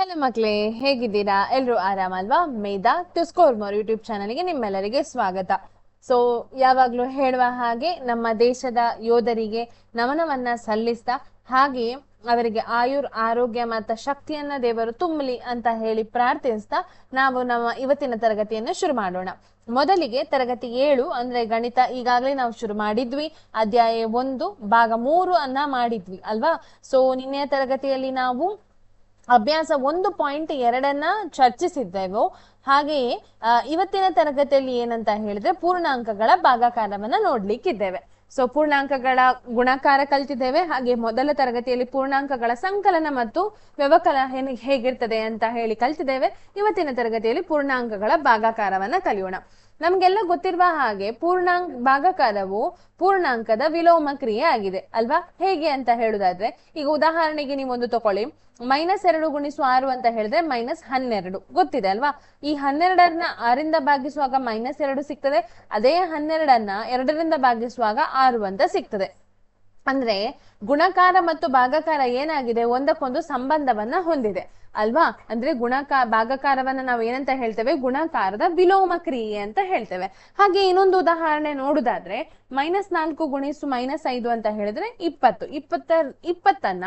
Hello ಮಕ್ಕಳೇ ಹೇಗಿದ್ದೀರಾ? ಎಲ್ಲರೂ ಆರಾಮಲ್ವಾ? ಮೇಧಾ ಟುಸ್ಕೋರ್ ಮೋರ್ ಯೂಟ್ಯೂಬ್ ಚಾನಲ್ಗೆ ನಿಮ್ಮೆಲ್ಲರಿಗೆ ಸ್ವಾಗತ. ಸೊ ಯಾವಾಗ್ಲೂ ಹೇಳುವ ಹಾಗೆ ನಮ್ಮ ದೇಶದ ಯೋಧರಿಗೆ ನಮನವನ್ನ ಸಲ್ಲಿಸ್ತಾ, ಹಾಗೆಯೇ ಅವರಿಗೆ ಆಯುರ್, ಆರೋಗ್ಯ ಮತ್ತು ಶಕ್ತಿಯನ್ನ ದೇವರು ತುಂಬಲಿ ಅಂತ ಹೇಳಿ ಪ್ರಾರ್ಥಿಸ್ತಾ, ನಾವು ನಮ್ಮ ಇವತ್ತಿನ ತರಗತಿಯನ್ನು ಶುರು ಮಾಡೋಣ. ಮೊದಲಿಗೆ ತರಗತಿ ಏಳು, ಅಂದ್ರೆ ಗಣಿತ ಈಗಾಗಲೇ ನಾವು ಶುರು ಮಾಡಿದ್ವಿ. ಅಧ್ಯಾಯ ಒಂದು, ಭಾಗ ಮೂರು ಅನ್ನ ಮಾಡಿದ್ವಿ, ಅಲ್ವಾ? ಸೊ ನಿನ್ನೆಯ ತರಗತಿಯಲ್ಲಿ ನಾವು ಅಭ್ಯಾಸ ಒಂದು ಪಾಯಿಂಟ್ ಎರಡನ್ನ ಚರ್ಚಿಸಿದ್ದೆವು. ಹಾಗೆಯೇ ಇವತ್ತಿನ ತರಗತಿಯಲ್ಲಿ ಏನಂತ ಹೇಳಿದ್ರೆ ಪೂರ್ಣಾಂಕಗಳ ಭಾಗಾಕಾರವನ್ನ ನೋಡ್ಲಿಕ್ಕಿದ್ದೇವೆ. ಸೊ ಪೂರ್ಣಾಂಕಗಳ ಗುಣಾಕಾರ ಕಲ್ತಿದ್ದೇವೆ. ಹಾಗೆ ಮೊದಲ ತರಗತಿಯಲ್ಲಿ ಪೂರ್ಣಾಂಕಗಳ ಸಂಕಲನ ಮತ್ತು ವ್ಯವಕಲ ಹೇಗಿರ್ತದೆ ಅಂತ ಹೇಳಿ ಕಲ್ತಿದ್ದೇವೆ. ಇವತ್ತಿನ ತರಗತಿಯಲ್ಲಿ ಪೂರ್ಣಾಂಕಗಳ ಭಾಗಾಕಾರವನ್ನ ಕಲಿಯೋಣ. ನಮ್ಗೆಲ್ಲ ಗೊತ್ತಿರುವ ಹಾಗೆ ಪೂರ್ಣಾಂಕ ಭಾಗಕಾರವು ಪೂರ್ಣಾಂಕದ ವಿಲೋಮ ಕ್ರಿಯೆ ಆಗಿದೆ, ಅಲ್ವಾ? ಹೇಗೆ ಅಂತ ಹೇಳುದಾದ್ರೆ, ಈಗ ಉದಾಹರಣೆಗೆ ನೀವೊಂದು ತಕೊಳ್ಳಿ ಮೈನಸ್ ಎರಡು ಗುಣಿಸು ಆರು ಅಂತ ಹೇಳಿದ್ರೆ ಮೈನಸ್ ಹನ್ನೆರಡು. ಗೊತ್ತಿದೆ, ಅಲ್ವಾ? ಈ ಹನ್ನೆರಡನ್ನ ಆರಿಂದ ಭಾಗಿಸುವಾಗ ಮೈನಸ್ ಎರಡು ಸಿಗ್ತದೆ, ಅದೇ ಹನ್ನೆರಡನ್ನ ಎರಡರಿಂದ ಭಾಗಿಸುವಾಗ ಆರು ಅಂತ ಸಿಗ್ತದೆ. ಅಂದ್ರೆ ಗುಣಕಾರ ಮತ್ತು ಭಾಗಕಾರ ಏನಾಗಿದೆ? ಒಂದಕ್ಕೊಂದು ಸಂಬಂಧವನ್ನ ಹೊಂದಿದೆ. ಅಲ್ವಾ? ಅಂದ್ರೆ ಗುಣಕಾರ ಭಾಗಕಾರವನ್ನ ನಾವು ಏನಂತ ಹೇಳ್ತೇವೆ? ಗುಣಕಾರದ ವಿಲೋಮ ಕ್ರಿಯೆ ಅಂತ ಹೇಳ್ತೇವೆ. ಹಾಗೆ ಇನ್ನೊಂದು ಉದಾಹರಣೆ ನೋಡುದಾದ್ರೆ ಮೈನಸ್ ನಾಲ್ಕು ಗುಣಿಸು ಮೈನಸ್ ಐದು ಅಂತ ಹೇಳಿದ್ರೆ ಇಪ್ಪತ್ತು. ಇಪ್ಪತ್ತ, ಇಪ್ಪತ್ತನ್ನ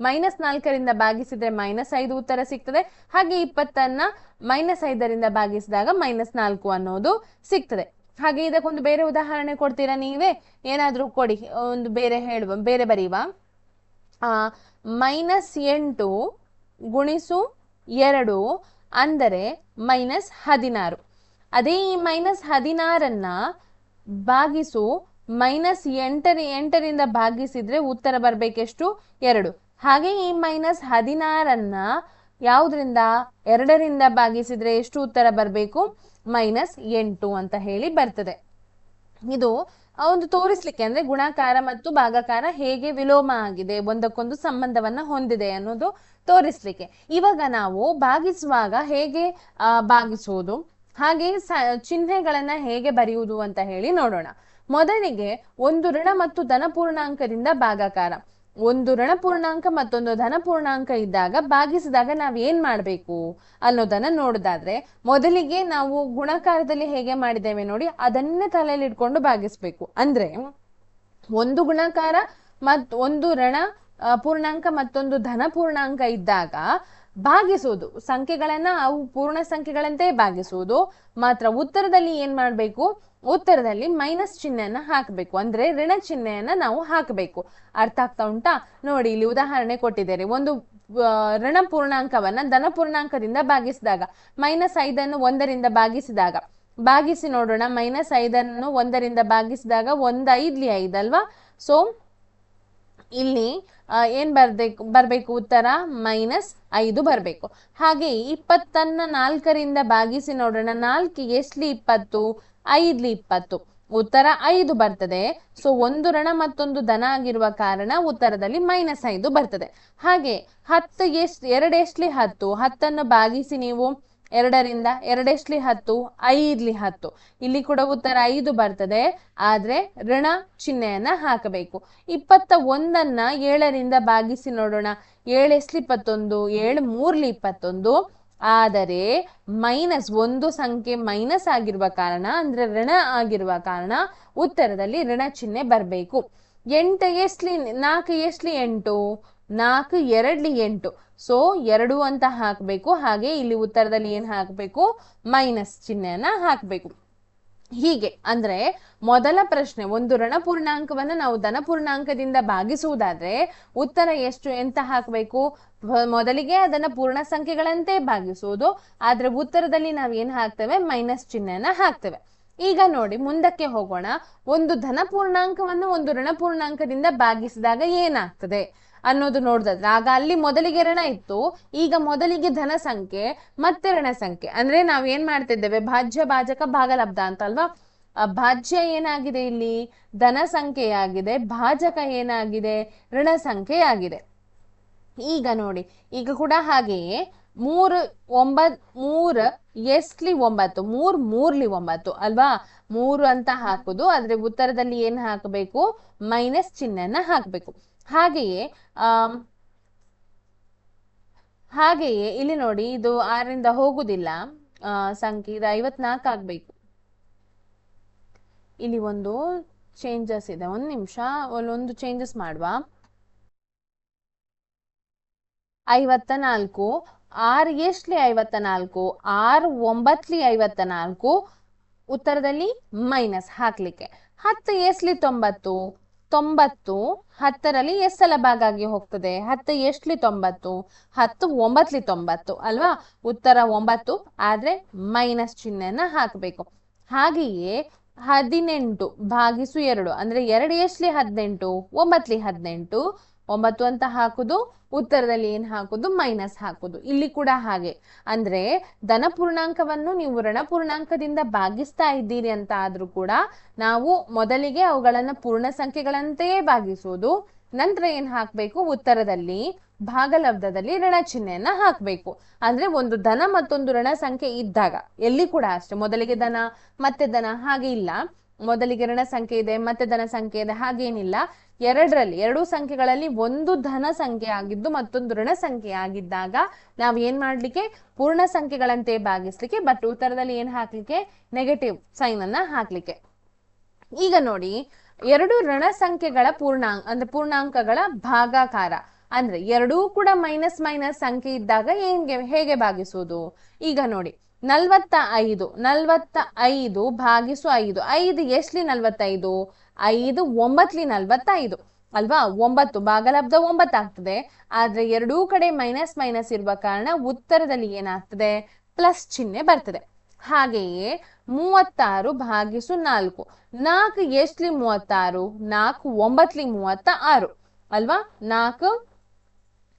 ಮೈನಸ್ ನಾಲ್ಕರಿಂದ ಭಾಗಿಸಿದ್ರೆ ಮೈನಸ್ ಐದು ಉತ್ತರ ಸಿಗ್ತದೆ. ಹಾಗೆ ಇಪ್ಪತ್ತನ್ನ ಮೈನಸ್ ಐದರಿಂದ ಭಾಗಿಸಿದಾಗ ಮೈನಸ್ ನಾಲ್ಕು ಅನ್ನೋದು ಸಿಗ್ತದೆ. ಹಾಗೆ ಇದಕ್ಕೊಂದು ಬೇರೆ ಉದಾಹರಣೆ ಕೊಡ್ತೀರಾ ನೀವೇ? ಏನಾದ್ರೂ ಕೊಡಿ, ಒಂದು ಬೇರೆ ಹೇಳುವ, ಬೇರೆ ಬರೆಯುವ. ಆ ಮೈನಸ್ ಎಂಟು ಗುಣಿಸು ಎರಡು ಅಂದರೆ ಮೈನಸ್ ಹದಿನಾರು. ಅದೇ ಈ ಮೈನಸ್ ಹದಿನಾರನ್ನ ಭಾಗಿಸು ಮೈನಸ್ ಎಂಟರ, ಎಂಟರಿಂದ ಭಾಗಿಸಿದ್ರೆ ಉತ್ತರ ಬರ್ಬೇಕೆಷ್ಟು? ಎರಡು. ಹಾಗೆ ಈ ಮೈನಸ್ ಹದಿನಾರನ್ನ ಯಾವುದರಿಂದ? ಎರಡರಿಂದ ಭಾಗಿಸಿದ್ರೆ ಎಷ್ಟು ಉತ್ತರ ಬರಬೇಕು? ಮೈನಸ್ ಎಂಟು ಅಂತ ಹೇಳಿ ಬರ್ತದೆ. ಇದು ಒಂದು ತೋರಿಸ್ಲಿಕ್ಕೆ ಅಂದ್ರೆ ಗುಣಾಕಾರ ಮತ್ತು ಭಾಗಾಕಾರ ಹೇಗೆ ವಿಲೋಮ ಆಗಿದೆ ಒಂದಕ್ಕೊಂದು ಸಂಬಂಧವನ್ನ ಹೊಂದಿದೆ ಅನ್ನೋದು ತೋರಿಸ್ಲಿಕ್ಕೆ. ಇವಾಗ ನಾವು ಭಾಗಿಸುವಾಗ ಹೇಗೆ ಆ, ಭಾಗಿಸುವುದು ಹಾಗೆ ಚಿಹ್ನೆಗಳನ್ನ ಹೇಗೆ ಬರೆಯುವುದು ಅಂತ ಹೇಳಿ ನೋಡೋಣ. ಮೊದಲಿಗೆ ಒಂದು ಋಣ ಮತ್ತು ಧನ ಪೂರ್ಣಾಂಕದಿಂದ ಭಾಗಾಕಾರ. ಒಂದು ಋಣಪೂರ್ಣಾಂಕ ಮತ್ತೊಂದು ಧನಪೂರ್ಣಾಂಕ ಇದ್ದಾಗ ಭಾಗಿಸಿದಾಗ ನಾವು ಏನ್ ಮಾಡ್ಬೇಕು ಅನ್ನೋದನ್ನ ನೋಡೋದಾದ್ರೆ ಮೊದಲಿಗೆ ನಾವು ಗುಣಾಕಾರದಲ್ಲಿ ಹೇಗೆ ಮಾಡಿದ್ದೇವೆ ನೋಡಿ ಅದನ್ನೇ ತಲೆಯಲ್ಲಿ ಇಟ್ಕೊಂಡು ಭಾಗಿಸ್ಬೇಕು. ಅಂದ್ರೆ ಒಂದು ಗುಣಾಕಾರ ಮತ್ ಒಂದು ಋಣ ಪೂರ್ಣಾಂಕ ಮತ್ತೊಂದು ಧನ ಪೂರ್ಣಾಂಕ ಇದ್ದಾಗ ಭಾಗಿಸುವುದು ಸಂಖ್ಯೆಗಳನ್ನ ಅವು ಪೂರ್ಣ ಸಂಖ್ಯೆಗಳಂತೆ ಭಾಗಿಸುವುದು ಮಾತ್ರ ಉತ್ತರದಲ್ಲಿ ಏನ್ ಮಾಡಬೇಕು? ಉತ್ತರದಲ್ಲಿ ಮೈನಸ್ ಚಿಹ್ನೆಯನ್ನ ಹಾಕಬೇಕು. ಅಂದ್ರೆ ಋಣ ಚಿಹ್ನೆಯನ್ನ ನಾವು ಹಾಕಬೇಕು. ಅರ್ಥ ಆಗ್ತಾ ಉಂಟಾ? ನೋಡಿ, ಇಲ್ಲಿ ಉದಾಹರಣೆ ಕೊಟ್ಟಿದ್ದೇನೆ ಒಂದು ಋಣ ಪೂರ್ಣಾಂಕವನ್ನ ಧನ ಪೂರ್ಣಾಂಕದಿಂದ ಭಾಗಿಸಿದಾಗ ಮೈನಸ್ ಐದನ್ನು ಒಂದರಿಂದ ಭಾಗಿಸಿದಾಗ ಭಾಗಿಸಿ ನೋಡೋಣ. ಮೈನಸ್ ಐದನ್ನು ಒಂದರಿಂದ ಭಾಗಿಸಿದಾಗ ಒಂದ್ ಐದ್ಲಿ ಐದಲ್ವಾ? ಸೊ ಇಲ್ಲಿ ಏನ್ ಬರ್ಬೇಕು ಬರ್ಬೇಕು? ಉತ್ತರ ಮೈನಸ್ ಐದು ಬರ್ಬೇಕು. ಹಾಗೆ ಇಪ್ಪತ್ತನ್ನ ನಾಲ್ಕರಿಂದ ಭಾಗಿಸಿ ನೋಡೋಣ. ನಾಲ್ಕಿಗೆ ಎಷ್ಟ್ಲಿ ಇಪ್ಪತ್ತು? ಐದ್ಲಿ ಇಪ್ಪತ್ತು. ಉತ್ತರ ಐದು ಬರ್ತದೆ. ಸೊ ಒಂದು ಋಣ ಮತ್ತೊಂದು ಧನ ಆಗಿರುವ ಕಾರಣ ಉತ್ತರದಲ್ಲಿ ಮೈನಸ್ ಐದು ಬರ್ತದೆ. ಹಾಗೆ ಹತ್ತು ಎಷ್ಟ್ ಎರಡೆಷ್ಟ್ಲಿ ಹತ್ತು? ಹತ್ತನ್ನು ಭಾಗಿಸಿ ನೀವು ಎರಡರಿಂದ ಎರಡೆಷ್ಟ್ಲಿ ಹತ್ತು, ಐದ್ಲಿ ಹತ್ತು. ಇಲ್ಲಿ ಕೂಡ ಉತ್ತರ ಐದು ಬರ್ತದೆ. ಆದ್ರೆ ಋಣ ಚಿಹ್ನೆಯನ್ನ ಹಾಕಬೇಕು. ಇಪ್ಪತ್ತ ಒಂದನ್ನ ಏಳರಿಂದ ಭಾಗಿಸಿ ನೋಡೋಣ. ಏಳೆಸ್ಲಿ ಇಪ್ಪತ್ತೊಂದು, ಏಳು ಮೂರ್ಲಿ ಇಪ್ಪತ್ತೊಂದು. ಆದರೆ ಮೈನಸ್ ಒಂದು ಸಂಖ್ಯೆ ಮೈನಸ್ ಆಗಿರುವ ಕಾರಣ, ಅಂದ್ರೆ ಋಣ ಆಗಿರುವ ಕಾರಣ ಉತ್ತರದಲ್ಲಿ ಋಣ ಚಿಹ್ನೆ ಬರಬೇಕು. ಎಂಟು ಎಷ್ಟ್ಲಿ ನಾಲ್ಕು ಎಷ್ಟ್ಲಿ ಎಂಟು? ನಾಲ್ಕು ಎರಡ್ಲಿ ಎಂಟು. ಸೊ ಎರಡು ಅಂತ ಹಾಕಬೇಕು. ಹಾಗೆ ಇಲ್ಲಿ ಉತ್ತರದಲ್ಲಿ ಏನ್ ಹಾಕಬೇಕು? ಮೈನಸ್ ಚಿಹ್ನೆಯನ್ನ ಹಾಕಬೇಕು. ಹೀಗೆ, ಅಂದ್ರೆ ಮೊದಲ ಪ್ರಶ್ನೆ, ಒಂದು ಋಣಪೂರ್ಣಾಂಕವನ್ನು ನಾವು ಧನಪೂರ್ಣಾಂಕದಿಂದ ಭಾಗಿಸುವುದಾದ್ರೆ ಉತ್ತರ ಎಷ್ಟು, ಎಂತ ಹಾಕಬೇಕು? ಮೊದಲಿಗೆ ಅದನ್ನ ಪೂರ್ಣ ಸಂಖ್ಯೆಗಳಂತೆ ಭಾಗಿಸುವುದು. ಆದ್ರೆ ಉತ್ತರದಲ್ಲಿ ನಾವು ಏನ್ ಹಾಕ್ತೇವೆ? ಮೈನಸ್ ಚಿಹ್ನೆಯನ್ನ ಹಾಕ್ತೇವೆ. ಈಗ ನೋಡಿ, ಮುಂದಕ್ಕೆ ಹೋಗೋಣ. ಒಂದು ಧನಪೂರ್ಣಾಂಕವನ್ನು ಒಂದು ಋಣಪೂರ್ಣಾಂಕದಿಂದ ಭಾಗಿಸಿದಾಗ ಏನಾಗ್ತದೆ? ಅನ್ನೋದು ನೋಡಿದ್ರೆ ಆಗ ಅಲ್ಲಿ ಮೊದಲಿಗೆ ಋಣ ಇತ್ತು. ಈಗ ಮೊದಲಿಗೆ ಧನ ಸಂಖ್ಯೆ, ಮತ್ತೆ ಋಣ ಸಂಖ್ಯೆ. ಅಂದ್ರೆ ನಾವ್ ಏನ್ ಮಾಡ್ತಿದ್ದೇವೆ? ಭಾಜ್ಯ, ಭಾಜಕ, ಭಾಗಲಬ್ಧ ಅಂತ ಅಲ್ವಾ ಭಾಜ್ಯ ಏನಾಗಿದೆ ಇಲ್ಲಿ? ಧನ ಸಂಖ್ಯೆಯಾಗಿದೆ ಭಾಜಕ ಏನಾಗಿದೆ? ಋಣ ಸಂಖ್ಯೆಯಾಗಿದೆ ಈಗ ನೋಡಿ, ಈಗ ಕೂಡ ಹಾಗೆಯೇ. ಮೂರು ಒಂಬತ್, ಮೂರ್ ಎಸ್ಲಿ ಒಂಬತ್ತು, ಮೂರ್ ಮೂರ್ಲಿ ಒಂಬತ್ತು, ಅಲ್ವಾ? ಮೂರು ಅಂತ ಹಾಕುದು ಆದ್ರೆ ಉತ್ತರದಲ್ಲಿ ಏನ್ ಹಾಕಬೇಕು? ಮೈನಸ್ ಚಿಹ್ನೆನ ಹಾಕಬೇಕು. ಹಾಗೆಯೇ ಹಾಗೆಯೇ ಇಲ್ಲಿ ನೋಡಿ, ಇದು ಆರರಿಂದ ಹೋಗುದಿಲ್ಲ. ಸಂಖ್ಯೆ ಇದು ಐವತ್ನಾಲ್ಕು ಆಗ್ಬೇಕು. ಇಲ್ಲಿ ಒಂದು ಚೇಂಜಸ್ ಇದೆ. ಒಂದು ನಿಮಿಷ ಒಂದು ಚೇಂಜಸ್ ಮಾಡುವ. ಐವತ್ತ ನಾಲ್ಕು ಆರ್ ಎಷ್ಟ್ಲಿ ಐವತ್ತ ನಾಲ್ಕು ಆರ್ ಒಂಬತ್ಲಿ ಐವತ್ತ ನಾಲ್ಕು ಉತ್ತರದಲ್ಲಿ ಮೈನಸ್ ಹಾಕ್ಲಿಕ್ಕೆ. ಹತ್ತು ಎಷ್ಟ್ಲಿ ತೊಂಬತ್ತು ತೊಂಬತ್ತು, ಹತ್ತರಲ್ಲಿ ಎಷ್ಟು ಸಲ ಭಾಗ ಆಗಿ ಹೋಗ್ತದೆ. ಹತ್ತು ಎಷ್ಟ್ಲಿ ತೊಂಬತ್ತು? ಹತ್ತು ಒಂಬತ್ಲಿ ತೊಂಬತ್ತು, ಅಲ್ವಾ? ಉತ್ತರ ಒಂಬತ್ತು, ಆದ್ರೆ ಮೈನಸ್ ಚಿಹ್ನೆಯನ್ನ ಹಾಕಬೇಕು. ಹಾಗೆಯೇ ಹದಿನೆಂಟು ಭಾಗಿಸು ಎರಡು, ಅಂದ್ರೆ ಎರಡು ಎಷ್ಟ್ಲಿ ಹದಿನೆಂಟು? ಒಂಬತ್ಲಿ ಹದಿನೆಂಟು ಒಂಬತ್ತು ಅಂತ ಹಾಕುದು, ಉತ್ತರದಲ್ಲಿ ಏನ್ ಹಾಕುದು ಮೈನಸ್ ಹಾಕುದು. ಇಲ್ಲಿ ಕೂಡ ಹಾಗೆ. ಅಂದ್ರೆ ಧನ ಪೂರ್ಣಾಂಕವನ್ನು ನೀವು ಋಣ ಪೂರ್ಣಾಂಕದಿಂದ ಭಾಗಿಸ್ತಾ ಇದ್ದೀರಿ ಅಂತ ಆದ್ರೂ ಕೂಡ ನಾವು ಮೊದಲಿಗೆ ಅವುಗಳನ್ನ ಪೂರ್ಣ ಸಂಖ್ಯೆಗಳಂತೆಯೇ ಭಾಗಿಸುವುದು ನಂತರ ಏನ್ ಹಾಕ್ಬೇಕು? ಉತ್ತರದಲ್ಲಿ, ಭಾಗಲಬ್ಧದಲ್ಲಿ ಋಣ ಚಿಹ್ನೆಯನ್ನ ಹಾಕ್ಬೇಕು. ಅಂದ್ರೆ ಒಂದು ಧನ ಮತ್ತೊಂದು ಋಣ ಸಂಖ್ಯೆ ಇದ್ದಾಗ, ಎಲ್ಲಿ ಕೂಡ ಅಷ್ಟೇ, ಮೊದಲಿಗೆ ಧನ, ಮತ್ತೆ ಧನ ಹಾಗೆ ಇಲ್ಲ. ಮೊದಲಿಗೆ ಋಣ ಸಂಖ್ಯೆ ಇದೆ, ಮತ್ತೆ ಧನ ಸಂಖ್ಯೆ ಇದೆ, ಹಾಗೇನಿಲ್ಲ. ಎರಡರಲ್ಲಿ, ಎರಡೂ ಸಂಖ್ಯೆಗಳಲ್ಲಿ ಒಂದು ಧನ ಸಂಖ್ಯೆ ಆಗಿದ್ದು ಮತ್ತೊಂದು ಋಣ ಸಂಖ್ಯೆ ಆಗಿದ್ದಾಗ ನಾವು ಏನ್ ಮಾಡ್ಲಿಕ್ಕೆ? ಪೂರ್ಣ ಸಂಖ್ಯೆಗಳಂತೆ ಭಾಗಿಸ್ಲಿಕ್ಕೆ, ಬಟ್ ಉತ್ತರದಲ್ಲಿ ಏನ್ ಹಾಕ್ಲಿಕ್ಕೆ? ನೆಗೆಟಿವ್ ಸೈನ್ ಅನ್ನ ಹಾಕ್ಲಿಕ್ಕೆ. ಈಗ ನೋಡಿ, ಎರಡು ಋಣ ಸಂಖ್ಯೆಗಳ ಪೂರ್ಣಾಂಕ, ಅಂದ್ರೆ ಪೂರ್ಣಾಂಕಗಳ ಭಾಗಾಕಾರ. ಅಂದ್ರೆ ಎರಡೂ ಕೂಡ ಮೈನಸ್ ಮೈನಸ್ ಸಂಖ್ಯೆ ಇದ್ದಾಗ ಹೆಂಗೆ ಹೇಗೆ ಭಾಗಿಸುವುದು? ಈಗ ನೋಡಿ ನಲ್ವತ್ತ ಐದು ನಲ್ವತ್ತ ಐದು ಭಾಗಿಸು ಐದು. ಐದು ಎಷ್ಟ್ಲಿ ನಲ್ವತ್ತೈದು? ಐದು ಒಂಬತ್ಲಿ ನಲ್ವತ್ತೈದು. ಅಲ್ವಾ? ಒಂಬತ್ತು ಭಾಗಲಬ್ಧ ಒಂಬತ್ತಾಗ್ತದೆ ಆದ್ರೆ ಎರಡೂ ಕಡೆ ಮೈನಸ್ ಮೈನಸ್ ಇರುವ ಕಾರಣ ಉತ್ತರದಲ್ಲಿ ಏನಾಗ್ತದೆ? ಪ್ಲಸ್ ಚಿಹ್ನೆ ಬರ್ತದೆ. ಹಾಗೆಯೇ ಮೂವತ್ತಾರು ಭಾಗಿಸು ನಾಲ್ಕು. ನಾಲ್ಕು ಎಷ್ಟ್ಲಿ ಮೂವತ್ತಾರು? ನಾಲ್ಕು ಒಂಬತ್ಲಿ ಮೂವತ್ತ ಆರು ಅಲ್ವಾ? ನಾಲ್ಕು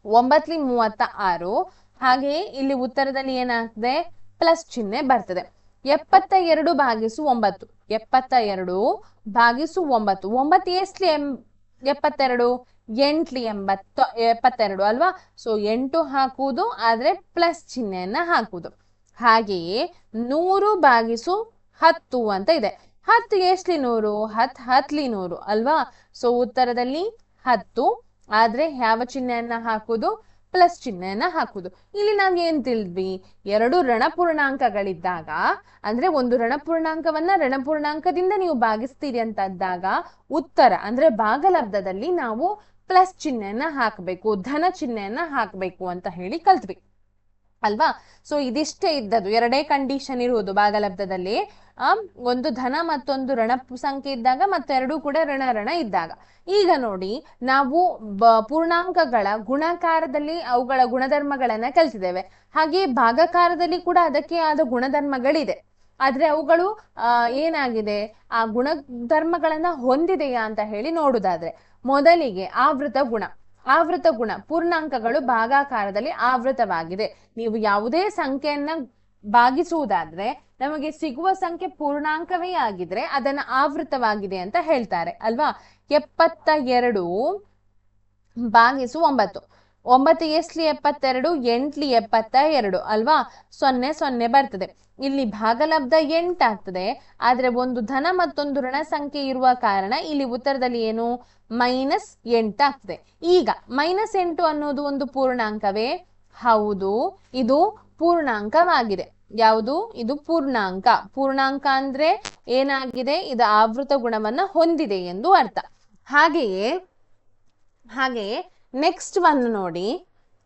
ಒಂಬತ್ಲಿ ಮೂವತ್ತ ಆರು ಹಾಗೆಯೇ ಇಲ್ಲಿ ಉತ್ತರದಲ್ಲಿ ಏನಾಗ್ತದೆ? ಪ್ಲಸ್ ಚಿಹ್ನೆ ಬರ್ತದೆ. ಎಪ್ಪತ್ತ ಎರಡು ಭಾಗಿಸು ಒಂಬತ್ತು. ಎಪ್ಪತ್ತ ಎರಡು ಭಾಗಿಸು ಒಂಬತ್ತು. ಒಂಬತ್ತು ಎಷ್ಟ್ಲಿ ಎಂ, ಎಪ್ಪತ್ತೆರಡು? ಎಂಟ್ಲಿ ಎಂಬತ್ತ, ಎಪ್ಪತ್ತೆರಡು ಅಲ್ವಾ? ಸೊ ಎಂಟು ಹಾಕುವುದು, ಆದ್ರೆ ಪ್ಲಸ್ ಚಿಹ್ನೆಯನ್ನ ಹಾಕುವುದು. ಹಾಗೆಯೇ ನೂರು ಭಾಗಿಸು ಹತ್ತು ಅಂತ ಇದೆ. ಹತ್ತು ಎಷ್ಟ್ಲಿ ನೂರು? ಹತ್, ಹತ್ಲಿ ನೂರು ಅಲ್ವಾ? ಸೊ ಉತ್ತರದಲ್ಲಿ ಹತ್ತು. ಆದ್ರೆ ಯಾವ ಚಿಹ್ನೆಯನ್ನ ಹಾಕುದು ಪ್ಲಸ್ ಚಿಹ್ನೆಯನ್ನ ಹಾಕುದು. ಇಲ್ಲಿ ನಾವ್ ಏನ್ ತಿಳಿದ್ವಿ? ಎರಡು ಋಣಪೂರ್ಣಾಂಕಗಳಿದ್ದಾಗ ಅಂದ್ರೆ ಒಂದು ಋಣಪೂರ್ಣಾಂಕವನ್ನ ಋಣಪೂರ್ಣಾಂಕದಿಂದ ನೀವು ಭಾಗಿಸ್ತೀರಿ ಅಂತ ಅಂದಾಗ ಉತ್ತರ, ಅಂದ್ರೆ ಭಾಗಲಬ್ಧದಲ್ಲಿ ನಾವು ಪ್ಲಸ್ ಚಿಹ್ನೆಯನ್ನ ಹಾಕಬೇಕು, ಧನ ಚಿಹ್ನೆಯನ್ನ ಹಾಕಬೇಕು ಅಂತ ಹೇಳಿ ಕಲ್ತ್ವಿ. ಅಲ್ವಾ? ಸೊ ಇದಿಷ್ಟೇ ಇದ್ದದ್ದು. ಎರಡೇ ಕಂಡೀಷನ್ ಇರುವುದು ಭಾಗಲಬ್ಧದಲ್ಲಿ ಆ ಒಂದು ಧನ ಮತ್ತೊಂದು ಋಣ ಸಂಖ್ಯೆ ಇದ್ದಾಗ ಮತ್ತೆರಡೂ ಕೂಡ ಋಣ ಋಣ ಇದ್ದಾಗ. ಈಗ ನೋಡಿ, ನಾವು ಪೂರ್ಣಾಂಕಗಳ ಗುಣಾಕಾರದಲ್ಲಿ ಅವುಗಳ ಗುಣಧರ್ಮಗಳನ್ನ ಕಲಿತಿದ್ದೇವೆ. ಹಾಗೆ ಭಾಗಕಾರದಲ್ಲಿ ಕೂಡ ಅದಕ್ಕೆ ಆದ ಗುಣಧರ್ಮಗಳಿದೆ. ಆದ್ರೆ ಅವುಗಳು ಏನಾಗಿದೆ? ಆ ಗುಣಧರ್ಮಗಳನ್ನ ಹೊಂದಿದೆಯಾ ಅಂತ ಹೇಳಿ ನೋಡುದಾದ್ರೆ, ಮೊದಲಿಗೆ ಆವೃತ ಗುಣ. ಆವೃತ ಗುಣ, ಪೂರ್ಣಾಂಕಗಳು ಭಾಗಾಕಾರದಲ್ಲಿ ಆವೃತವಾಗಿದೆ. ನೀವು ಯಾವುದೇ ಸಂಖ್ಯೆಯನ್ನ ಭಾಗಿಸುವುದಾದ್ರೆ, ನಮಗೆ ಸಿಗುವ ಸಂಖ್ಯೆ ಪೂರ್ಣಾಂಕವೇ ಆಗಿದ್ರೆ ಅದನ್ನ ಆವೃತವಾಗಿದೆ ಅಂತ ಹೇಳ್ತಾರೆ, ಅಲ್ವಾ? ಎಪ್ಪತ್ತ ಎರಡು ಭಾಗಿಸು ಒಂಬತ್ತು. ಒಂಬತ್ತು ಎಸ್ಲಿ ಎಪ್ಪತ್ತೆರಡು, ಎಂಟ್ಲಿ ಎಪ್ಪತ್ತ ಎರಡು ಅಲ್ವಾ? ಸೊನ್ನೆ ಸೊನ್ನೆ ಬರ್ತದೆ. ಇಲ್ಲಿ ಭಾಗಲಬ್ಧ ಎಂಟಾಗ್ತದೆ. ಆದ್ರೆ ಒಂದು ಧನ ಮತ್ತೊಂದು ಋಣ ಸಂಖ್ಯೆ ಇರುವ ಕಾರಣ ಇಲ್ಲಿ ಉತ್ತರದಲ್ಲಿ ಏನು? ಮೈನಸ್ ಎಂಟಾಗ್ತದೆ. ಈಗ ಮೈನಸ್ ಎಂಟು ಅನ್ನೋದು ಒಂದು ಪೂರ್ಣಾಂಕವೇ? ಹೌದು, ಇದು ಪೂರ್ಣಾಂಕವಾಗಿದೆ. ಯಾವುದು? ಇದು ಪೂರ್ಣಾಂಕ. ಪೂರ್ಣಾಂಕ ಅಂದ್ರೆ ಏನಾಗಿದೆ? ಇದು ಆವೃತ ಗುಣವನ್ನ ಹೊಂದಿದೆ ಎಂದು ಅರ್ಥ. ಹಾಗೆಯೇ ಹಾಗೆಯೇ ನೆಕ್ಸ್ಟ್ ಒನ್ ನೋಡಿ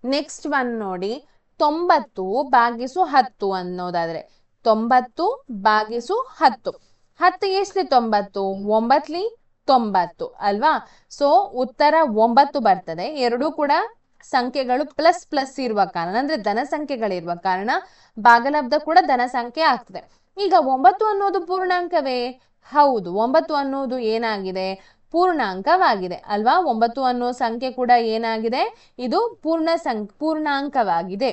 ನೆಕ್ಸ್ಟ್ ಒನ್ ನೋಡಿ ತೊಂಬತ್ತು ಬಾಗಿಸು ಹತ್ತು ಅನ್ನೋದಾದ್ರೆ ತೊಂಬತ್ತು ಬಾಗಿಸು ಹತ್ತು. ಹತ್ತು ಎಷ್ಟು ತೊಂಬತ್ತು? ಒಂಬತ್ಲಿ ತೊಂಬತ್ತು, ಅಲ್ವಾ? ಸೊ ಉತ್ತರ ಒಂಬತ್ತು ಬರ್ತದೆ. ಎರಡೂ ಕೂಡ ಸಂಖ್ಯೆಗಳು ಪ್ಲಸ್ ಪ್ಲಸ್ ಇರುವ ಕಾರಣ, ಅಂದ್ರೆ ಧನ ಸಂಖ್ಯೆಗಳಿರುವ ಕಾರಣ ಭಾಗಲಬ್ಧ ಕೂಡ ಧನ ಸಂಖ್ಯೆ ಆಗ್ತದೆ. ಈಗ ಒಂಬತ್ತು ಅನ್ನೋದು ಪೂರ್ಣಾಂಕವೇ? ಹೌದು, ಒಂಬತ್ತು ಅನ್ನೋದು ಏನಾಗಿದೆ? ಪೂರ್ಣಾಂಕವಾಗಿದೆ, ಅಲ್ವಾ? ಒಂಬತ್ತು ಅನ್ನೋ ಸಂಖ್ಯೆ ಕೂಡ ಏನಾಗಿದೆ? ಇದು ಪೂರ್ಣ ಸಂ ಪೂರ್ಣಾಂಕವಾಗಿದೆ.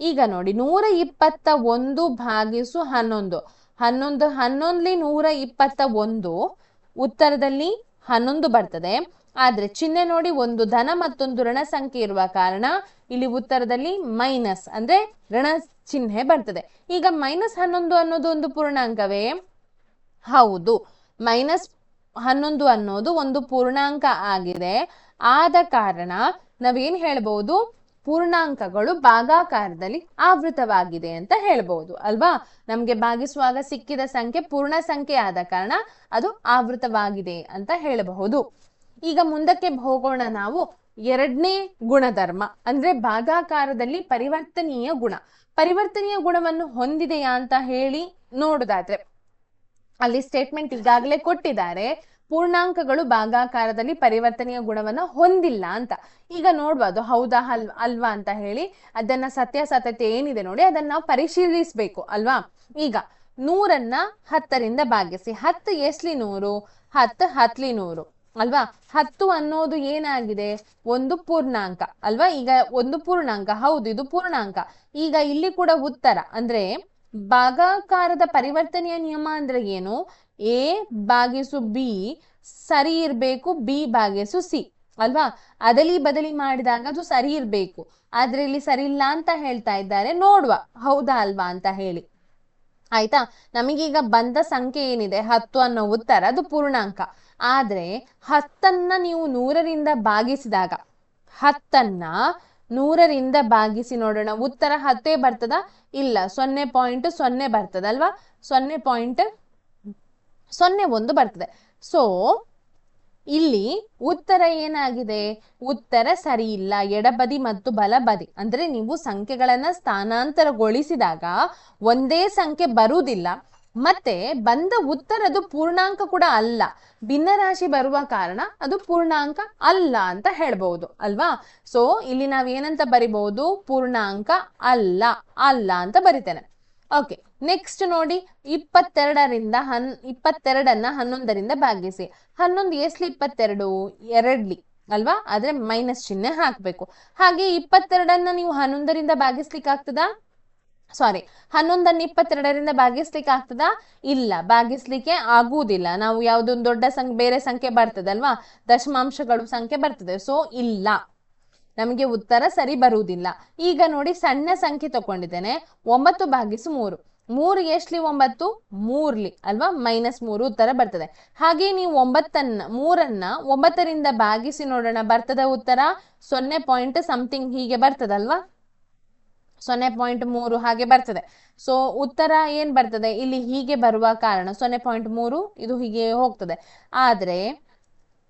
ಈಗ ನೋಡಿ, ನೂರ ಇಪ್ಪತ್ತ ಒಂದು ಭಾಗಿಸು ಹನ್ನೊಂದು. ಹನ್ನೊಂದು, ಹನ್ನೊಂದ್ಲಿ ನೂರ ಇಪ್ಪತ್ತ ಒಂದು, ಉತ್ತರದಲ್ಲಿ ಹನ್ನೊಂದು ಬರ್ತದೆ. ಆದ್ರೆ ಚಿಹ್ನೆ ನೋಡಿ, ಒಂದು ಧನ ಮತ್ತೊಂದು ಋಣ ಸಂಖ್ಯೆ ಇರುವ ಕಾರಣ ಇಲ್ಲಿ ಉತ್ತರದಲ್ಲಿ ಮೈನಸ್, ಅಂದ್ರೆ ಋಣ ಚಿಹ್ನೆ ಬರ್ತದೆ. ಈಗ ಮೈನಸ್ ಹನ್ನೊಂದು ಅನ್ನೋದು ಒಂದು ಪೂರ್ಣಾಂಕವೇ? ಹೌದು. ಮೈನಸ್ ಹನ್ನೊಂದು ಅನ್ನೋದು ಒಂದು ಪೂರ್ಣಾಂಕ ಆಗಿದೆ. ಆದ ಕಾರಣ ನಾವೇನ್ ಹೇಳ್ಬಹುದು ಪೂರ್ಣಾಂಕಗಳು ಭಾಗಾಕಾರದಲ್ಲಿ ಆವೃತವಾಗಿದೆ ಅಂತ ಹೇಳ್ಬಹುದು ಅಲ್ವಾ? ನಮ್ಗೆ ಭಾಗಿಸುವಾಗ ಸಿಕ್ಕಿದ ಸಂಖ್ಯೆ ಪೂರ್ಣ ಸಂಖ್ಯೆ ಆದ ಕಾರಣ ಅದು ಆವೃತವಾಗಿದೆ ಅಂತ ಹೇಳಬಹುದು. ಈಗ ಮುಂದಕ್ಕೆ ಹೋಗೋಣ ನಾವು ಎರಡನೇ ಗುಣಧರ್ಮ, ಅಂದ್ರೆ ಭಾಗಾಕಾರದಲ್ಲಿ ಪರಿವರ್ತನೀಯ ಗುಣ. ಪರಿವರ್ತನೀಯ ಗುಣವನ್ನು ಹೊಂದಿದೆಯಾ ಅಂತ ಹೇಳಿ ನೋಡುದಾದ್ರೆ, ಅಲ್ಲಿ ಸ್ಟೇಟ್ಮೆಂಟ್ ಈಗಾಗಲೇ ಕೊಟ್ಟಿದ್ದಾರೆ. ಪೂರ್ಣಾಂಕಗಳು ಭಾಗಾಕಾರದಲ್ಲಿ ಪರಿವರ್ತನೀಯ ಗುಣವನ್ನ ಹೊಂದಿಲ್ಲ ಅಂತ. ಈಗ ನೋಡ್ಬೋದು, ಹೌದಾ ಅಲ್ ಅಲ್ವಾ ಅಂತ ಹೇಳಿ ಅದನ್ನ ಸತ್ಯಾಸತ್ಯತೆ ಏನಿದೆ ನೋಡಿ ಅದನ್ನ ನಾವು ಪರಿಶೀಲಿಸ್ಬೇಕು, ಅಲ್ವಾ? ಈಗ ನೂರನ್ನ ಹತ್ತರಿಂದ ಭಾಗಿಸಿ, ಹತ್ತು ಎಸ್ಲಿ ನೂರು, ಹತ್ತು ಹತ್ಲಿ ನೂರು, ಅಲ್ವಾ? ಹತ್ತು ಅನ್ನೋದು ಏನಾಗಿದೆ? ಒಂದು ಪೂರ್ಣಾಂಕ, ಅಲ್ವಾ? ಈಗ ಒಂದು ಪೂರ್ಣಾಂಕ, ಹೌದು, ಇದು ಪೂರ್ಣಾಂಕ. ಈಗ ಇಲ್ಲಿ ಕೂಡ ಉತ್ತರ ಅಂದ್ರೆ ಭಾಗಾಕಾರದ ಪರಿವರ್ತನೆಯ ನಿಯಮ ಅಂದ್ರೆ ಏನು? ಎ ಭಾಗಿಸು ಬಿ ಸರಿ ಇರಬೇಕು ಬಿ ಭಾಗಿಸು ಸಿ ಅಲ್ವಾ? ಅದಲಿ ಬದಲಿ ಮಾಡಿದಾಗ ಅದು ಸರಿ ಇರಬೇಕು. ಆದ್ರೆ ಇಲ್ಲಿ ಸರಿ ಇಲ್ಲ ಅಂತ ಹೇಳ್ತಾ ಇದ್ದಾರೆ, ನೋಡುವ. ಹೌದಾ ಅಲ್ವಾ ಅಂತ ಹೇಳಿ. ಆಯ್ತಾ? ನಮಗೀಗ ಬಂದ ಸಂಖ್ಯೆ ಏನಿದೆ? ಹತ್ತು ಅನ್ನೋ ಉತ್ತರ, ಅದು ಪೂರ್ಣಾಂಕ. ಆದ್ರೆ ಹತ್ತನ್ನ ನೀವು ನೂರರಿಂದ ಭಾಗಿಸಿದಾಗ ಹತ್ತನ್ನ ನೂರರಿಂದ ಭಾಗಿಸಿ ನೋಡೋಣ. ಉತ್ತರ ಹತ್ತೇ ಬರ್ತದ? ಇಲ್ಲ. ಸೊನ್ನೆ ಪಾಯಿಂಟ್ ಸೊನ್ನೆ ಬರ್ತದಲ್ವಾ? ಸೊನ್ನೆ ಪಾಯಿಂಟ್ ಸೊನ್ನೆ ಒಂದು ಬರ್ತದೆ. ಸೊ ಇಲ್ಲಿ ಉತ್ತರ ಏನಾಗಿದೆ? ಉತ್ತರ ಸರಿ ಇಲ್ಲ. ಎಡಬದಿ ಮತ್ತು ಬಲಬದಿ. ಅಂದ್ರೆ ನೀವು ಸಂಖ್ಯೆಗಳನ್ನ ಸ್ಥಾನಾಂತರಗೊಳಿಸಿದಾಗ ಒಂದೇ ಸಂಖ್ಯೆ ಬರುವುದಿಲ್ಲ. ಮತ್ತೆ ಬಂದ ಉತ್ತರದು ಪೂರ್ಣಾಂಕ ಕೂಡ ಅಲ್ಲ. ಭಿನ್ನರಾಶಿ ಬರುವ ಕಾರಣ ಅದು ಪೂರ್ಣಾಂಕ ಅಲ್ಲ ಅಂತ ಹೇಳ್ಬಹುದು, ಅಲ್ವಾ? ಸೊ ಇಲ್ಲಿ ನಾವೇನಂತ ಬರಿಬಹುದು? ಪೂರ್ಣಾಂಕ ಅಲ್ಲ. ಅಲ್ಲ ಅಂತ ಬರಿತೇನೆ. ಓಕೆ ನೆಕ್ಸ್ಟ್ ನೋಡಿ, ಇಪ್ಪತ್ತೆರಡರಿಂದ ಹನ್, ಇಪ್ಪತ್ತೆರಡನ್ನ ಹನ್ನೊಂದರಿಂದ ಭಾಗಿಸಿ. ಹನ್ನೊಂದು ಎಸ್ಲಿ, ಇಪ್ಪತ್ತೆರಡು ಎರಡ್ಲಿ, ಅಲ್ವಾ? ಆದ್ರೆ ಮೈನಸ್ ಚಿಹ್ನೆ ಹಾಕ್ಬೇಕು. ಹಾಗೆ ಇಪ್ಪತ್ತೆರಡನ್ನ ನೀವು ಹನ್ನೊಂದರಿಂದ ಭಾಗಿಸ್ಲಿಕ್ಕೆ ಆಗ್ತದಾ? ಸಾರಿ ಹನ್ನೊಂದನ್ನ ಇಪ್ಪತ್ತೆರಡರಿಂದ ಭಾಗಿಸ್ಲಿಕ್ಕೆ ಆಗ್ತದಾ? ಇಲ್ಲ, ಭಾಗಿಸ್ಲಿಕ್ಕೆ ಆಗುವುದಿಲ್ಲ. ನಾವು ಯಾವುದೊಂದು ದೊಡ್ಡ ಸಂಖ್ಯೆ, ಬೇರೆ ಸಂಖ್ಯೆ ಬರ್ತದಲ್ವಾ? ದಶಮಾಂಶಗಳು ಸಂಖ್ಯೆ ಬರ್ತದೆ. ಸೊ ಇಲ್ಲ. ನಮಗೆ ಉತ್ತರ ಸರಿ ಬರುವುದಿಲ್ಲ. ಈಗ ನೋಡಿ, ಸಣ್ಣ ಸಂಖ್ಯೆ ತಕೊಂಡಿದ್ದೇನೆ ಒಂಬತ್ತು ಭಾಗಿಸು ಮೂರು. ಮೂರು ಎಷ್ಟ್ಲಿ? ಒಂಬತ್ತು? ಮೂರ್ಲಿ, ಅಲ್ವಾ? ಮೈನಸ್ ಮೂರು ಉತ್ತರ ಬರ್ತದೆ. ಹಾಗೆ ನೀವು ಒಂಬತ್ತನ್ನ, ಮೂರನ್ನ ಒಂಬತ್ತರಿಂದ ಭಾಗಿಸಿ ನೋಡೋಣ. ಬರ್ತದ ಉತ್ತರ? ಸೊನ್ನೆ ಪಾಯಿಂಟ್ ಸಮಥಿಂಗ್ ಹೀಗೆ ಬರ್ತದಲ್ವಾ ಸೊನ್ನೆ ಪಾಯಿಂಟ್ ಮೂರು ಹಾಗೆ ಬರ್ತದೆ. ಸೊ ಉತ್ತರ ಏನ್ ಬರ್ತದೆ? ಇಲ್ಲಿ ಹೀಗೆ ಬರುವ ಕಾರಣ, ಸೊನ್ನೆ ಪಾಯಿಂಟ್ ಮೂರು, ಇದು ಹೀಗೆ ಹೋಗ್ತದೆ. ಆದ್ರೆ,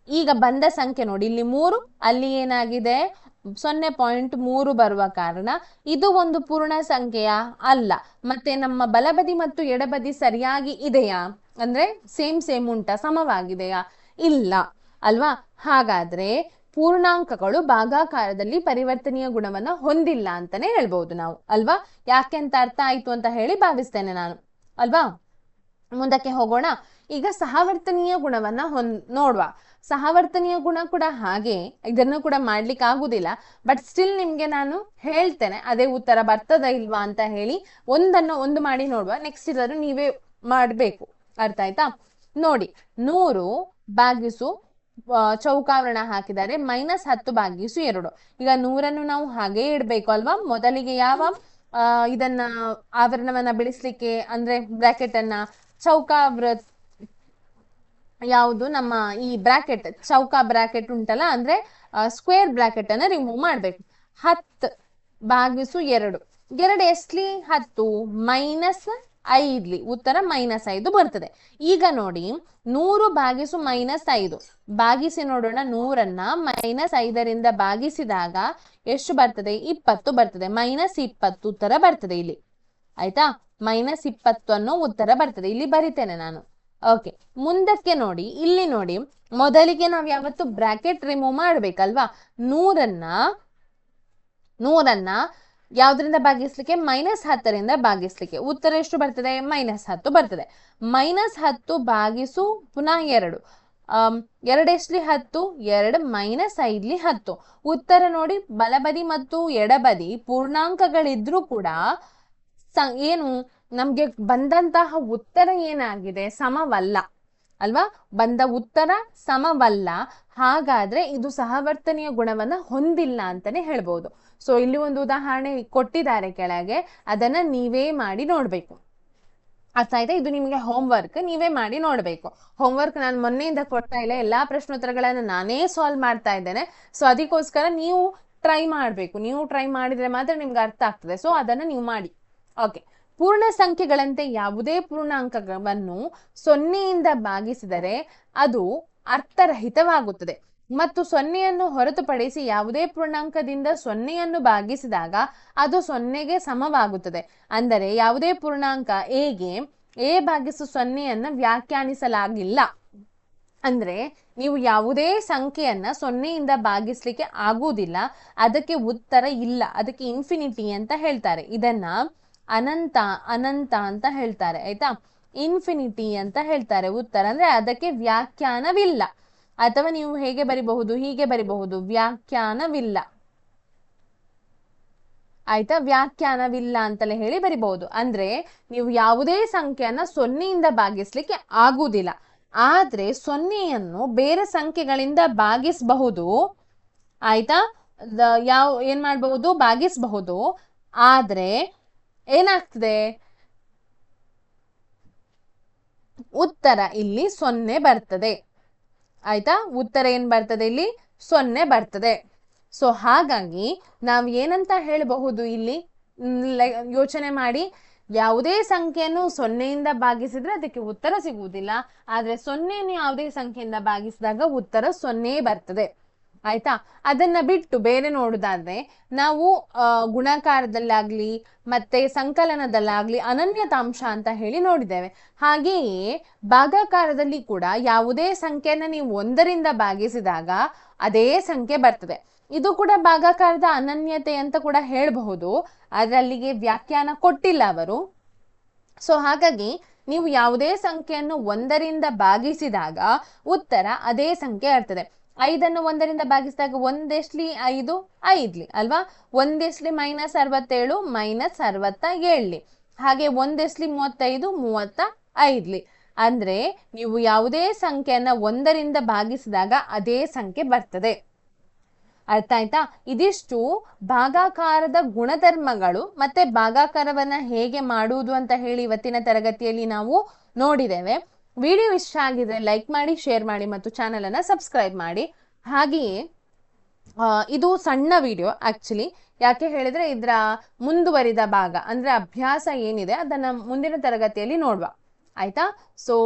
ಈಗ ಬಂದ ಸಂಖ್ಯೆ ನೋಡಿ. ಇಲ್ಲಿ ಮೂರು, ಅಲ್ಲಿ ಏನಾಗಿದೆ? ಸೊನ್ನೆ ಪಾಯಿಂಟ್ ಮೂರು ಬರುವ ಕಾರಣ ಇದು ಒಂದು ಪೂರ್ಣ ಸಂಖ್ಯೆಯ ಅಲ್ಲ. ಮತ್ತೆ ನಮ್ಮ ಬಲಬದಿ ಮತ್ತು ಎಡಬದಿ ಸರಿಯಾಗಿ ಇದೆಯಾ? ಅಂದ್ರೆ ಸೇಮ್ ಸೇಮ್ ಉಂಟಾ, ಸಮವಾಗಿದೆಯಾ? ಇಲ್ಲ. ಅಲ್ವಾ? ಹಾಗಾದ್ರೆ ಪೂರ್ಣಾಂಕಗಳು ಭಾಗಾಕಾರದಲ್ಲಿ ಪರಿವರ್ತನೀಯ ಗುಣವನ್ನ ಹೊಂದಿಲ್ಲ ಅಂತಾನೆ ಹೇಳ್ಬಹುದು ನಾವು. ಅಲ್ವಾ? ಯಾಕೆ ಅಂತ ಅರ್ಥ ಆಯ್ತು ಅಂತ ಹೇಳಿ ಭಾವಿಸ್ತೇನೆ ನಾನು. ಅಲ್ವಾ? ಮುಂದಕ್ಕೆ ಹೋಗೋಣ. ಈಗ ಸಹವರ್ತನೀಯ ಗುಣವನ್ನ ಹೊಂದ್ ನೋಡುವ. ಸಹವರ್ತನೀಯ ಗುಣ ಕೂಡ ಹಾಗೆ, ಇದನ್ನು ಕೂಡ ಮಾಡ್ಲಿಕ್ಕೆ ಆಗುದಿಲ್ಲ. ಬಟ್ ಸ್ಟಿಲ್ ನಿಮ್ಗೆ ನಾನು ಹೇಳ್ತೇನೆ, ಅದೇ ಉತ್ತರ ಬರ್ತದ ಇಲ್ವಾ ಅಂತ ಹೇಳಿ ಒಂದನ್ನು ಒಂದು ಮಾಡಿ ನೋಡುವ. ನೆಕ್ಸ್ಟ್ ಇದರು ನೀವೇ ಮಾಡ್ಬೇಕು. ಅರ್ಥ ಆಯ್ತಾ? ನೋಡಿ, ನೂರು ಬಾಗಿಸು ಚೌಕಾವರಣ ಹಾಕಿದರೆ ಮೈನಸ್ ಹತ್ತು ಬಾಗಿಸು ಎರಡು. ಈಗ ನೂರನ್ನು ನಾವು ಹಾಗೆ ಇಡ್ಬೇಕು ಅಲ್ವಾ? ಮೊದಲಿಗೆ ಯಾವ ಇದನ್ನ, ಆವರಣವನ್ನ ಬಿಡಿಸ್ಲಿಕ್ಕೆ, ಅಂದ್ರೆ ಬ್ರಾಕೆಟ್ ಅನ್ನ ಚೌಕಾವೃ ಯಾವುದು ನಮ್ಮ ಈ ಬ್ರಾಕೆಟ್ ಚೌಕ ಬ್ರಾಕೆಟ್ ಉಂಟಲ್ಲ, ಅಂದ್ರೆ ಸ್ಕ್ವೇರ್ ಬ್ರಾಕೆಟ್ ಅನ್ನ ರಿಮೂವ್ ಮಾಡ್ಬೇಕು. ಹತ್ತು ಭಾಗಿಸು ಎರಡು. ಎರಡು ಎಸ್ಲಿ? ಹತ್ತು. ಮೈನಸ್ ಐದ್ಲಿ. ಉತ್ತರ ಮೈನಸ್ ಐದು ಬರ್ತದೆ. ಈಗ ನೋಡಿ, ನೂರು ಭಾಗಿಸು ಮೈನಸ್ ಐದು. ಭಾಗಿಸಿ ನೋಡೋಣ ನೂರನ್ನ. ಮೈನಸ್ ಐದರಿಂದ ಭಾಗಿಸಿದಾಗ ಎಷ್ಟು ಬರ್ತದೆ? ಇಪ್ಪತ್ತು ಬರ್ತದೆ. ಮೈನಸ್ ಇಪ್ಪತ್ತು ಉತ್ತರ ಬರ್ತದೆ ಇಲ್ಲಿ. ಆಯ್ತಾ? ಮೈನಸ್ ಇಪ್ಪತ್ತು ಅನ್ನೋ ಉತ್ತರ ಬರ್ತದೆ. ಇಲ್ಲಿ ಬರಿತೇನೆ ನಾನು. ಓಕೆ. ಮುಂದಕ್ಕೆ ನೋಡಿ. ಇಲ್ಲಿ ನೋಡಿ. ಮೊದಲಿಗೆ ನಾವು ಯಾವತ್ತು ಬ್ರಾಕೆಟ್ ರಿಮೂವ್ ಮಾಡ್ಬೇಕಲ್ವಾ? ನೂರನ್ನ ನೂರನ್ನ ಯಾವ್ದ್ರಿಂದ ಭಾಗಿಸ್ಲಿಕ್ಕೆ? ಮೈನಸ್ ಹತ್ತರಿಂದ ಭಾಗಿಸ್ಲಿಕ್ಕೆ. ಉತ್ತರ ಎಷ್ಟು ಬರ್ತದೆ? ಮೈನಸ್ ಹತ್ತು ಬರ್ತದೆ. ಮೈನಸ್ ಹತ್ತು ಭಾಗಿಸು ಪುನಃ ಎರಡು. ಆ ಎರಡೆಷ್ಟ್ಲಿ ಹತ್ತು. ಎರಡು ಮೈನಸ್ ಐದ್ಲಿ? ಹತ್ತು. ಉತ್ತರ ನೋಡಿ. ಬಲಬದಿ ಮತ್ತು ಎಡಬದಿ ಪೂರ್ಣಾಂಕಗಳಿದ್ರೂ ಕೂಡ ಏನು ನಮ್ಗೆ ಬಂದಂತಹ ಉತ್ತರ ಏನಾಗಿದೆ? ಸಮವಲ್ಲ. ಅಲ್ವಾ? ಬಂದ ಉತ್ತರ ಸಮವಲ್ಲ. ಹಾಗಾದ್ರೆ ಇದು ಸಹವರ್ತನೀಯ ಗುಣವನ್ನ ಹೊಂದಿಲ್ಲ ಅಂತಾನೆ ಹೇಳ್ಬೋದು. ಸೊ ಇಲ್ಲಿ ಒಂದು ಉದಾಹರಣೆ ಕೊಟ್ಟಿದ್ದಾರೆ ಕೆಳಗೆ. ಅದನ್ನ ನೀವೇ ಮಾಡಿ ನೋಡ್ಬೇಕು. ಅರ್ಥ ಆಯ್ತಾ? ಇದು ನಿಮಗೆ ವರ್ಕ್ ನೀವೇ ಮಾಡಿ ನೋಡ್ಬೇಕು. ವರ್ಕ್ ನಾನು ಮೊನ್ನೆಯಿಂದ ಕೊಡ್ತಾ ಇಲ್ಲ. ಎಲ್ಲಾ ಪ್ರಶ್ನೋತ್ತರಗಳನ್ನ ನಾನೇ ಸಾಲ್ವ್ ಮಾಡ್ತಾ ಇದ್ದೇನೆ. ಸೊ ಅದಕ್ಕೋಸ್ಕರ ನೀವು ಟ್ರೈ ಮಾಡಬೇಕು. ನೀವು ಟ್ರೈ ಮಾಡಿದ್ರೆ ಮಾತ್ರ ನಿಮ್ಗೆ ಅರ್ಥ ಆಗ್ತದೆ. ಸೊ ಅದನ್ನ ನೀವು ಮಾಡಿ. ಓಕೆ ಪೂರ್ಣ ಸಂಖ್ಯೆಗಳಂತೆ ಯಾವುದೇ ಪೂರ್ಣಾಂಕವನ್ನು ಸೊನ್ನೆಯಿಂದ ಭಾಗಿಸಿದರೆ ಅದು ಅರ್ಥರಹಿತವಾಗುತ್ತದೆ. ಮತ್ತು ಸೊನ್ನೆಯನ್ನು ಹೊರತುಪಡಿಸಿ ಯಾವುದೇ ಪೂರ್ಣಾಂಕದಿಂದ ಸೊನ್ನೆಯನ್ನು ಭಾಗಿಸಿದಾಗ ಅದು ಸೊನ್ನೆಗೆ ಸಮವಾಗುತ್ತದೆ. ಅಂದರೆ ಯಾವುದೇ ಪೂರ್ಣಾಂಕ ಎಗೆ, ಎ ಭಾಗಿಸು ಸೊನ್ನೆಯನ್ನು ವ್ಯಾಖ್ಯಾನಿಸಲಾಗಿಲ್ಲ. ಅಂದರೆ ನೀವು ಯಾವುದೇ ಸಂಖ್ಯೆಯನ್ನು ಸೊನ್ನೆಯಿಂದ ಭಾಗಿಸ್ಲಿಕ್ಕೆ ಆಗುವುದಿಲ್ಲ, ಅದಕ್ಕೆ ಉತ್ತರ ಇಲ್ಲ, ಅದಕ್ಕೆ ಇನ್ಫಿನಿಟಿ ಅಂತ ಹೇಳ್ತಾರೆ. ಇದನ್ನ ಅನಂತ ಅನಂತ ಅಂತ ಹೇಳ್ತಾರೆ, ಆಯ್ತಾ? ಇನ್ಫಿನಿಟಿ ಅಂತ ಹೇಳ್ತಾರೆ. ಉತ್ತರ ಅಂದ್ರೆ ಅದಕ್ಕೆ ವ್ಯಾಖ್ಯಾನವಿಲ್ಲ. ಅಥವಾ ನೀವು ಹೇಗೆ ಬರಿಬಹುದು, ಹೀಗೆ ಬರಿಬಹುದು, ವ್ಯಾಖ್ಯಾನವಿಲ್ಲ. ಆಯ್ತಾ? ವ್ಯಾಖ್ಯಾನವಿಲ್ಲ ಅಂತಲೇ ಹೇಳಿ ಬರಿಬಹುದು. ಅಂದ್ರೆ ನೀವು ಯಾವುದೇ ಸಂಖ್ಯೆಯನ್ನ ಸೊನ್ನೆಯಿಂದ ಭಾಗಿಸ್ಲಿಕ್ಕೆ ಆಗುವುದಿಲ್ಲ. ಆದ್ರೆ ಸೊನ್ನೆಯನ್ನು ಬೇರೆ ಸಂಖ್ಯೆಗಳಿಂದ ಭಾಗಿಸಬಹುದು. ಆಯ್ತಾ? ಯಾವ, ಏನ್ ಮಾಡಬಹುದು? ಭಾಗಿಸಬಹುದು. ಆದ್ರೆ ಏನಾಗ್ತದೆ? ಉತ್ತರ ಇಲ್ಲಿ ಸೊನ್ನೆ ಬರ್ತದೆ. ಆಯ್ತಾ? ಉತ್ತರ ಏನ್ ಬರ್ತದೆ ಇಲ್ಲಿ? ಸೊನ್ನೆ ಬರ್ತದೆ. ಸೊ ಹಾಗಾಗಿ ನಾವು ಏನಂತ ಹೇಳಬಹುದು ಇಲ್ಲಿ? ಯೋಚನೆ ಮಾಡಿ. ಯಾವುದೇ ಸಂಖ್ಯೆಯನ್ನು ಸೊನ್ನೆಯಿಂದ ಭಾಗಿಸಿದ್ರೆ ಅದಕ್ಕೆ ಉತ್ತರ ಸಿಗುವುದಿಲ್ಲ. ಆದರೆ ಸೊನ್ನೆಯನ್ನು ಯಾವುದೇ ಸಂಖ್ಯೆಯಿಂದ ಭಾಗಿಸಿದಾಗ ಉತ್ತರ ಸೊನ್ನೆ ಬರ್ತದೆ. ಆಯ್ತಾ? ಅದನ್ನ ಬಿಟ್ಟು ಬೇರೆ ನೋಡುದಾದ್ರೆ ನಾವು ಗುಣಾಕಾರದಲ್ಲಾಗ್ಲಿ ಮತ್ತೆ ಸಂಕಲನದಲ್ಲಾಗ್ಲಿ ಅನನ್ಯತಾಂಶ ಅಂತ ಹೇಳಿ ನೋಡಿದ್ದೇವೆ. ಹಾಗೆಯೇ ಭಾಗಾಕಾರದಲ್ಲಿ ಕೂಡ ಯಾವುದೇ ಸಂಖ್ಯೆಯನ್ನ ನೀವು ಒಂದರಿಂದ ಭಾಗಿಸಿದಾಗ ಅದೇ ಸಂಖ್ಯೆ ಬರ್ತದೆ. ಇದು ಕೂಡ ಭಾಗಾಕಾರದ ಅನನ್ಯತೆ ಅಂತ ಕೂಡ ಹೇಳಬಹುದು. ಆದ್ರೆ ಅಲ್ಲಿಗೆ ವ್ಯಾಖ್ಯಾನ ಕೊಟ್ಟಿಲ್ಲ ಅವರು. ಸೊ ಹಾಗಾಗಿ ನೀವು ಯಾವುದೇ ಸಂಖ್ಯೆಯನ್ನು ಒಂದರಿಂದ ಭಾಗಿಸಿದಾಗ ಉತ್ತರ ಅದೇ ಸಂಖ್ಯೆ ಇರ್ತದೆ. ಐದನ್ನು ಒಂದರಿಂದ ಭಾಗಿಸಿದಾಗ ಒಂದೆಷ್ಟ್ಲಿ ಐದು, ಐದ್ಲಿ, ಅಲ್ವಾ? ಒಂದೆಷ್ಟ್ಲಿ ಮೈನಸ್ ಅರವತ್ತೇಳು, ಮೈನಸ್ ಅರವತ್ತ ಏಳ್ಲಿ. ಹಾಗೆ ಒಂದೆಷ್ಟ್ಲಿ ಮೂವತ್ತೈದು, ಮೂವತ್ತ ಐದ್ಲಿ. ಅಂದ್ರೆ ನೀವು ಯಾವುದೇ ಸಂಖ್ಯೆಯನ್ನ ಒಂದರಿಂದ ಭಾಗಿಸಿದಾಗ ಅದೇ ಸಂಖ್ಯೆ ಬರ್ತದೆ. ಅರ್ಥ ಆಯ್ತಾ? ಇದಿಷ್ಟು ಭಾಗಾಕಾರದ ಗುಣಧರ್ಮಗಳು ಮತ್ತೆ ಭಾಗಾಕಾರವನ್ನ ಹೇಗೆ ಮಾಡುವುದು ಅಂತ ಹೇಳಿ ಇವತ್ತಿನ ತರಗತಿಯಲ್ಲಿ ನಾವು ನೋಡಿದ್ದೇವೆ. ವಿಡಿಯೋ ಇಷ್ಟ ಆಗಿದ್ರೆ ಲೈಕ್ ಮಾಡಿ, ಶೇರ್ ಮಾಡಿ ಮತ್ತು ಚಾನಲನ್ನು ಸಬ್ಸ್ಕ್ರೈಬ್ ಮಾಡಿ. ಹಾಗೆಯೇ ಇದು ಸಣ್ಣ ವಿಡಿಯೋ ಆಕ್ಚುಲಿ ಯಾಕೆ ಹೇಳಿದ್ರೆ ಇದರ ಮುಂದುವರಿದ ಭಾಗ, ಅಂದ್ರೆ ಅಭ್ಯಾಸ ಏನಿದೆ ಅದನ್ನ ಮುಂದಿನ ತರಗತಿಯಲ್ಲಿ ನೋಡುವ. ಆಯ್ತಾ? ಸೊ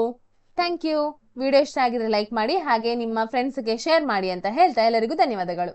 ಥ್ಯಾಂಕ್ ಯು ವಿಡಿಯೋ ಇಷ್ಟ ಆಗಿದ್ರೆ ಲೈಕ್ ಮಾಡಿ, ಹಾಗೆ ನಿಮ್ಮ ಫ್ರೆಂಡ್ಸ್ಗೆ ಶೇರ್ ಮಾಡಿ ಅಂತ ಹೇಳ್ತಾ ಎಲ್ಲರಿಗೂ ಧನ್ಯವಾದಗಳು.